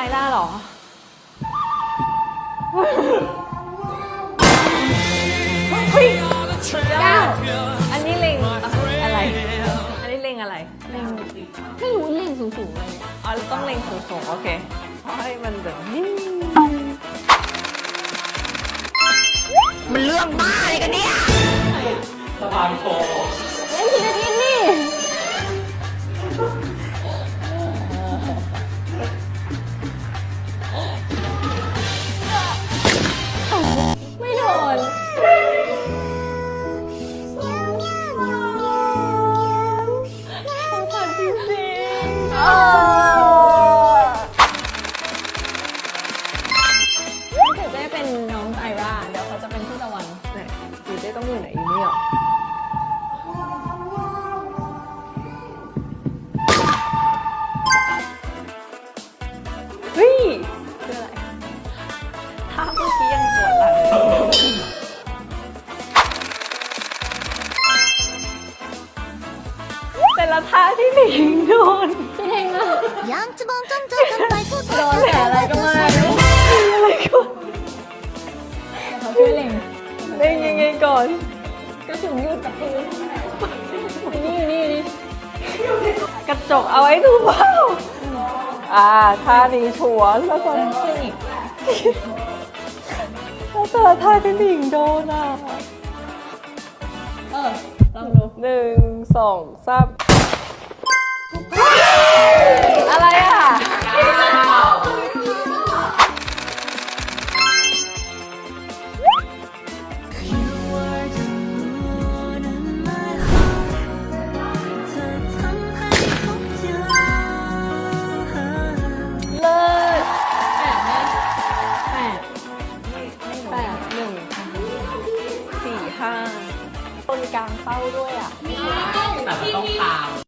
ไอล่าเหรอ เฮ้ยเก้าอันนี้เล็งอะไร อันนี้เล็งอะไร เล็งไม่รู้เล็งสูงๆเลยอ๋อต้องเล็งสูงๆ โอเคเพราะให้มันแบบนิ่งมันเรื่องบ้าอะไรกันเนี่ยสะพานโคเล่นทีละที ง ละท่าที่หนิงโดนพี่เทงยังจะบองจ้องจ้องกันไปพูดโดนแต่อะไรก็มาดูอะไรก็เขาช่วยเล็งเล็งยังไงก่อนกระสุนยู่กับพื้นนี่นี่กระจกเอาไว้ดูเปล่าอ่าท่านี้ชัวร์แล้วตอนนิกแล้วแต่ละท่าที่หนิงโดนอะเออลองดูหนึ่งสองสาม กลางเป้าด้วยอะ แต่มันต้องตาม